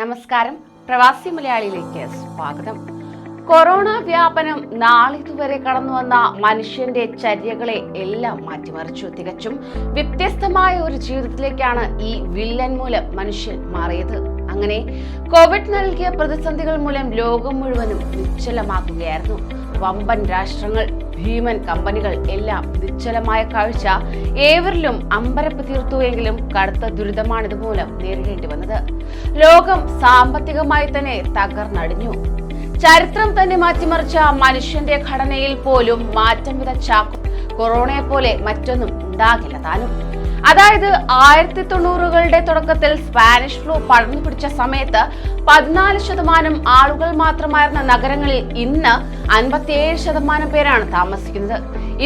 നമസ്കാരം. പ്രവാസി മലയാളിയിലേക്ക് സ്വാഗതം. കൊറോണ വ്യാപനം നാളിതുവരെ കടന്നു വന്ന മനുഷ്യന്റെ ചര്യകളെ എല്ലാം മാറ്റിമറിച്ചു. തികച്ചും വ്യത്യസ്തമായ ഒരു ജീവിതത്തിലേക്കാണ് ഈ വില്ലൻ മൂലം മനുഷ്യൻ മാറിയത്. അങ്ങനെ കോവിഡ് നൽകിയ പ്രതിസന്ധികൾ മൂലം ലോകം മുഴുവനും നിശ്ചലമാക്കുകയായിരുന്നു വമ്പൻ രാഷ്ട്രങ്ങൾ ഭീമൻ കമ്പനികൾ എല്ലാം നിശ്ചലമായ കാഴ്ച ഏവരിലും അമ്പരപ്പ് തീർത്തുവെങ്കിലും കടുത്ത ദുരിതമാണിത് മൂലം നേരിടേണ്ടി വന്നത്. ലോകം സാമ്പത്തികമായി തന്നെ തകർന്നടിഞ്ഞു. ചരിത്രം തന്നെ മാറ്റിമറിച്ച മനുഷ്യന്റെ ഘടനയിൽ പോലും മാറ്റം വിതച്ച കൊറോണയെ പോലെ മറ്റൊന്നും ഉണ്ടാകില്ല താനും. അതായത് ആയിരത്തി തൊണ്ണൂറുകളുടെ തുടക്കത്തിൽ സ്പാനിഷ് ഫ്ലൂ പടർന്നു പിടിച്ച സമയത്ത് പതിനാല് ശതമാനം ആളുകൾ മാത്രമായിരുന്ന നഗരങ്ങളിൽ ഇന്ന് അൻപത്തിയേഴ് ശതമാനം പേരാണ് താമസിക്കുന്നത്.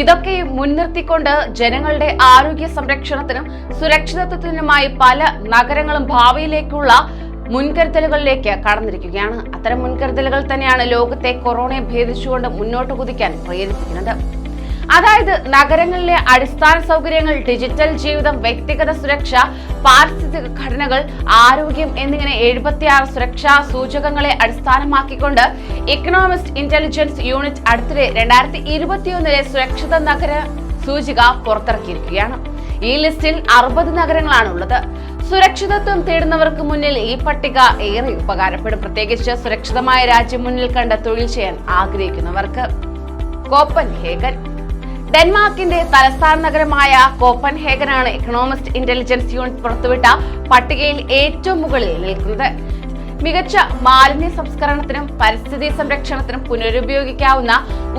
ഇതൊക്കെ മുൻനിർത്തിക്കൊണ്ട് ജനങ്ങളുടെ ആരോഗ്യ സംരക്ഷണത്തിനും സുരക്ഷിതത്വത്തിനുമായി പല നഗരങ്ങളും ഭാവിയിലേക്കുള്ള മുൻകരുതലുകളിലേക്ക് കടന്നിരിക്കുകയാണ്. അത്തരം മുൻകരുതലുകൾ തന്നെയാണ് ലോകത്തെ കൊറോണയെ ഭേദിച്ചുകൊണ്ട് മുന്നോട്ട് കുതിക്കാൻ പ്രേരിപ്പിക്കുന്നത്. അതായത് നഗരങ്ങളിലെ അടിസ്ഥാന സൗകര്യങ്ങൾ ഡിജിറ്റൽ ജീവിതം വ്യക്തിഗത സുരക്ഷ പാരിസ്ഥിതിക ഘടനകൾ ആരോഗ്യം എന്നിങ്ങനെ എഴുപത്തിയാറ് സുരക്ഷാ സൂചകങ്ങളെ അടിസ്ഥാനമാക്കിക്കൊണ്ട് ഇക്കണോമിസ്റ്റ് ഇന്റലിജൻസ് യൂണിറ്റ് അടുത്തിടെ രണ്ടായിരത്തി ഇരുപത്തിയൊന്നിലെ സുരക്ഷിത നഗര സൂചിക പുറത്തിറക്കിയിരിക്കുകയാണ്. ഈ ലിസ്റ്റിൽ അറുപത് നഗരങ്ങളാണ് ഉള്ളത് സുരക്ഷിതത്വം തേടുന്നവർക്ക് മുന്നിൽ ഈ പട്ടിക ഏറെ ഉപകാരപ്പെടും. പ്രത്യേകിച്ച് സുരക്ഷിതമായ രാജ്യം മുന്നിൽ കണ്ട് തൊഴിൽ ചെയ്യാൻ ആഗ്രഹിക്കുന്നവർക്ക്. കോപ്പൻ ഹേഗൻ ഡെൻമാർക്കിന്റെ തലസ്ഥാന നഗരമായ കോപ്പൻ ഹേഗനാണ് ഇക്കണോമിസ്റ്റ് ഇന്റലിജൻസ് യൂണിറ്റ് പുറത്തുവിട്ട പട്ടികയിൽ ഏറ്റവും മുകളിൽ നിൽക്കുന്നത്. മികച്ച മാലിന്യ സംസ്കരണത്തിനും പരിസ്ഥിതി സംരക്ഷണത്തിനും പുനരുപയോഗിക്കാവുന്ന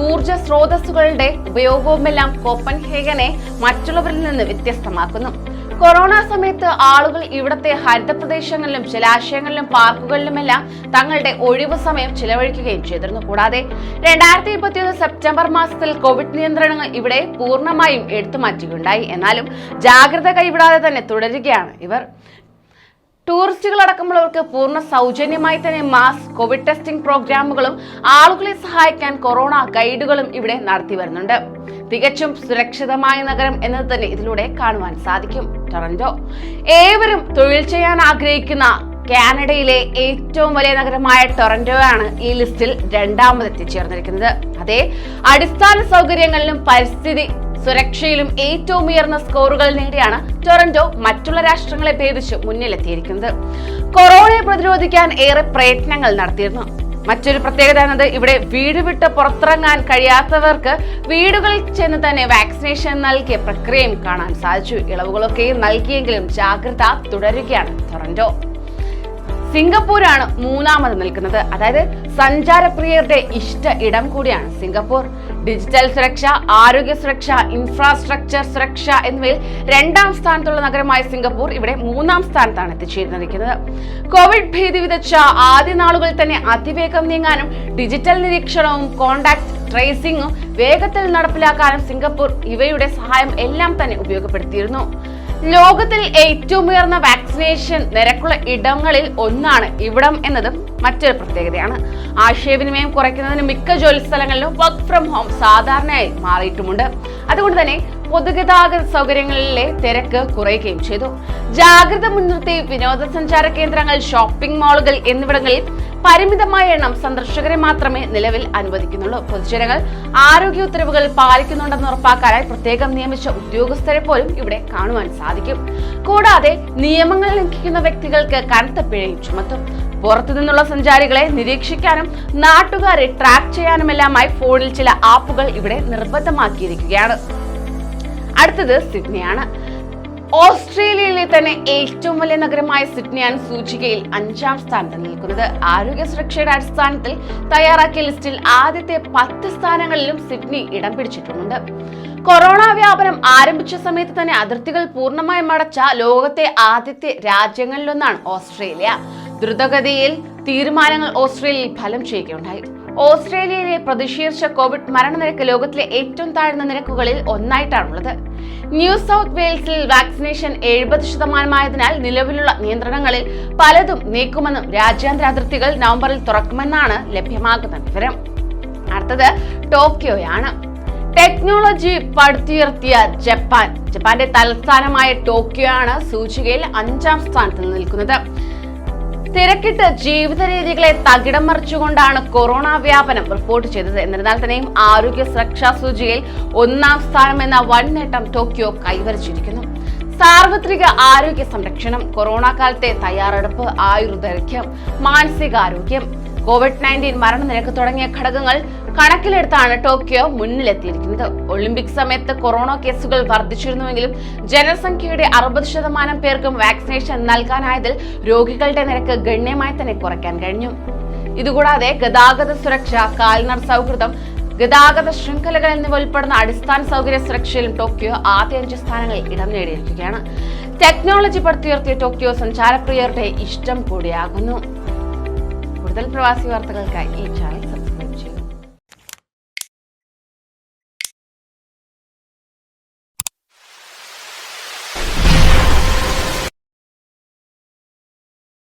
ഊർജ സ്രോതസ്സുകളുടെ ഉപയോഗവുമെല്ലാം കോപ്പൻ ഹേഗനെ മറ്റുള്ളവരിൽ നിന്ന് വ്യത്യസ്തമാക്കുന്നു. കൊറോണ സമയത്ത് ആളുകൾ ഇവിടത്തെ ഹരിത പ്രദേശങ്ങളിലും ജലാശയങ്ങളിലും പാർക്കുകളിലുമെല്ലാം തങ്ങളുടെ ഒഴിവ് സമയം ചിലവഴിക്കുകയും ചെയ്തിരുന്നു. കൂടാതെ രണ്ടായിരത്തി ഇരുപത്തിയൊന്ന് സെപ്റ്റംബർ മാസത്തിൽ കോവിഡ് നിയന്ത്രണങ്ങൾ ഇവിടെ പൂർണമായും എടുത്തുമാറ്റുകയുണ്ടായി. എന്നാലും ജാഗ്രത കൈവിടാതെ തന്നെ തുടരുകയാണ് ഇവർ. ടൂറിസ്റ്റുകൾ അടക്കമുള്ളവർക്ക് പൂർണ സൗജന്യമായി തന്നെ മാസ്ക് കോവിഡ് ടെസ്റ്റിംഗ് പ്രോഗ്രാമുകളും ആളുകളെ സഹായിക്കാൻ കൊറോണ ഗൈഡുകളും ഇവിടെ നടത്തി വരുന്നുണ്ട്. തികച്ചും സുരക്ഷിതമായ നഗരം എന്നത് തന്നെ ഇതിലൂടെ കാണുവാൻ സാധിക്കും. ടൊറന്റോ. ഏവരും തൊഴിൽ ചെയ്യാൻ ആഗ്രഹിക്കുന്ന കാനഡയിലെ ഏറ്റവും വലിയ നഗരമായ ടൊറന്റോ ആണ് ഈ ലിസ്റ്റിൽ രണ്ടാമതെത്തിച്ചേർന്നിരിക്കുന്നത്. അതേ അടിസ്ഥാന സൗകര്യങ്ങളിലും പരിസ്ഥിതി സുരക്ഷയിലും ഏറ്റവും ഉയർന്ന സ്കോറുകൾ നേടിയാണ് ടൊറന്റോ മറ്റുള്ള രാഷ്ട്രങ്ങളെ ഭേദിച്ച് മുന്നിലെത്തിയിരിക്കുന്നത്. കൊറോണയെ പ്രതിരോധിക്കാൻ ഏറെ പ്രയത്നങ്ങൾ നടത്തിയിരുന്നു. മറ്റൊരു പ്രത്യേകത എന്നത് ഇവിടെ വീട് വിട്ട് പുറത്തിറങ്ങാൻ കഴിയാത്തവർക്ക് വീടുകളിൽ ചെന്ന് തന്നെ വാക്സിനേഷൻ നൽകിയ പ്രക്രിയയും കാണാൻ സാധിച്ചു. ഇളവുകളൊക്കെ നൽകിയെങ്കിലും ജാഗ്രത തുടരുകയാണ് ടൊറന്റോ. സിംഗപ്പൂരാണ് മൂന്നാമത് നിൽക്കുന്നത്. അതായത് സഞ്ചാരപ്രിയരുടെ ഇഷ്ട ഇടം കൂടിയാണ് സിംഗപ്പൂർ. ഡിജിറ്റൽ സുരക്ഷ ആരോഗ്യ സുരക്ഷ ഇൻഫ്രാസ്ട്രക്ചർ സുരക്ഷ എന്നിവയിൽ രണ്ടാം സ്ഥാനത്തുള്ള നഗരമായ സിംഗപ്പൂർ ഇവിടെ മൂന്നാം സ്ഥാനത്താണ് എത്തിച്ചേർന്നിരിക്കുന്നത് കോവിഡ് ഭീതി വിതച്ച ആദ്യ നാളുകളിൽ തന്നെ അതിവേഗം നീങ്ങാനും ഡിജിറ്റൽ നിരീക്ഷണവും കോണ്ടാക്ട് ട്രേസിംഗും വേഗത്തിൽ നടപ്പിലാക്കാനും സിംഗപ്പൂർ ഇവയുടെ സഹായം എല്ലാം തന്നെ ഉപയോഗപ്പെടുത്തിയിരുന്നു. ലോകത്തിൽ ഏറ്റവും ഉയർന്ന വാക്സിനേഷൻ നിരക്കുള്ള ഇടങ്ങളിൽ ഒന്നാണ് ഇവിടം എന്നതും മറ്റൊരു പ്രത്യേകതയാണ്. ആശയവിനിമയം കുറയ്ക്കുന്നതിന് മിക്ക ജോലി സ്ഥലങ്ങളിലും വർക്ക് ഫ്രം ഹോം സാധാരണയായി മാറിയിട്ടുമുണ്ട്. അതുകൊണ്ട് തന്നെ പൊതുഗതാഗത സൗകര്യങ്ങളിലെ തിരക്ക് കുറയുകയും ചെയ്തു. ജാഗ്രത മുൻനിർത്തി വിനോദസഞ്ചാര കേന്ദ്രങ്ങൾ ഷോപ്പിംഗ് മാളുകൾ എന്നിവിടങ്ങളിൽ പരിമിതമായ എണ്ണം സന്ദർശകരെ മാത്രമേ നിലവിൽ അനുവദിക്കുന്നുള്ളൂ. പൊതുജനങ്ങൾ ആരോഗ്യ ഉത്തരവുകൾ പാലിക്കുന്നുണ്ടെന്ന് ഉറപ്പാക്കാനായി പ്രത്യേകം നിയമിച്ച ഉദ്യോഗസ്ഥരെ പോലും ഇവിടെ കാണുവാൻ സാധിക്കും. കൂടാതെ നിയമങ്ങൾ ലംഘിക്കുന്ന വ്യക്തികൾക്ക് കനത്ത പിഴയും ചുമത്തും. പുറത്തു നിന്നുള്ള സഞ്ചാരികളെ നിരീക്ഷിക്കാനും നാട്ടുകാരെ ട്രാക്ക് ചെയ്യാനുമെല്ലാമായി ഫോണിൽ ചില ആപ്പുകൾ ഇവിടെ നിർബന്ധമാക്കിയിരിക്കുകയാണ്. അടുത്തത് സിഡ്നിയാണ്. ഓസ്ട്രേലിയയിലെ തന്നെ ഏറ്റവും വലിയ നഗരമായ സിഡ്നിയാണ് സൂചികയിൽ അഞ്ചാം സ്ഥാനത്ത് നിൽക്കുന്നത്. ആരോഗ്യ സുരക്ഷയുടെ അടിസ്ഥാനത്തിൽ തയ്യാറാക്കിയ ലിസ്റ്റിൽ ആദ്യത്തെ പത്ത് സ്ഥാനങ്ങളിലും സിഡ്നി ഇടം പിടിച്ചിട്ടുമുണ്ട്. കൊറോണ വ്യാപനം ആരംഭിച്ച സമയത്ത് തന്നെ അതിർത്തികൾ പൂർണമായും അടച്ച ലോകത്തെ ആദ്യത്തെ രാജ്യങ്ങളിലൊന്നാണ് ഓസ്ട്രേലിയ. ദ്രുതഗതിയിൽ തീരുമാനങ്ങൾ ഓസ്ട്രേലിയയിൽ ഫലം ചെയ്യുകയുണ്ടായി. ഓസ്ട്രേലിയയിലെ പ്രതിശീർഷ കോവിഡ് മരണനിരക്ക് ലോകത്തിലെ ഏറ്റവും താഴ്ന്ന നിരക്കുകളിൽ ഒന്നായിട്ടാണുള്ളത്. ന്യൂ സൗത്ത് വെയിൽസിൽ വാക്സിനേഷൻ എഴുപത് ശതമാനമായതിനാൽ നിലവിലുള്ള നിയന്ത്രണങ്ങളിൽ പലതും നീക്കുമെന്നും രാജ്യാന്തര അതിർത്തികൾ നവംബറിൽ തുറക്കുമെന്നാണ് ലഭ്യമാകുന്ന വിവരം. അടുത്തത് ടോക്കിയോയാണ്. Technology പടുത്തുയർത്തിയ Japan. ജപ്പാന്റെ തലസ്ഥാനമായ ടോക്കിയോ ആണ് സൂചികയിൽ അഞ്ചാം സ്ഥാനത്ത് നിൽക്കുന്നത്. തിരക്കിട്ട് ജീവിത രീതികളെ തകിടം മറിച്ചുകൊണ്ടാണ് കൊറോണ വ്യാപനം റിപ്പോർട്ട് ചെയ്തത്. എന്നിരുന്നാൽ തന്നെയും ആരോഗ്യ സുരക്ഷാ സൂചികയിൽ ഒന്നാം സ്ഥാനം എന്ന വൻ നേട്ടം ടോക്കിയോ കൈവരിച്ചിരിക്കുന്നു. സാർവത്രിക ആരോഗ്യ സംരക്ഷണം കൊറോണ കാലത്തെ തയ്യാറെടുപ്പ് ആയുർദൈർഘ്യം മാനസികാരോഗ്യം കോവിഡ് നയന്റീൻ മരണനിരക്ക് തുടങ്ങിയ ഘടകങ്ങൾ കണക്കിലെടുത്താണ് ടോക്കിയോ മുന്നിലെത്തിയിരിക്കുന്നത്. ഒളിമ്പിക് സമയത്ത് കൊറോണ കേസുകൾ വർദ്ധിച്ചിരുന്നുവെങ്കിലും ജനസംഖ്യയുടെ അറുപത് ശതമാനം പേർക്കും വാക്സിനേഷൻ നൽകാനായതിൽ രോഗികളുടെ നിരക്ക് ഗണ്യമായി തന്നെ കുറയ്ക്കാൻ കഴിഞ്ഞു. ഇതുകൂടാതെ ഗതാഗത സുരക്ഷ കാൽനട സൗഹൃദം ഗതാഗത ശൃംഖലകൾ എന്നിവ ഉൾപ്പെടുന്ന അടിസ്ഥാന സൗകര്യ സുരക്ഷയിലും ടോക്കിയോ ആദ്യ അഞ്ച് സ്ഥാനങ്ങളിൽ ഇടം നേടിയിരിക്കുകയാണ്. ടെക്നോളജി പടുത്തുയർത്തിയ ടോക്കിയോ സഞ്ചാരപ്രിയരുടെ ഇഷ്ടം കൂടിയാകുന്നു. കൂടുതൽ പ്രവാസി വാർത്തകൾക്കായി ഈ ചാനൽ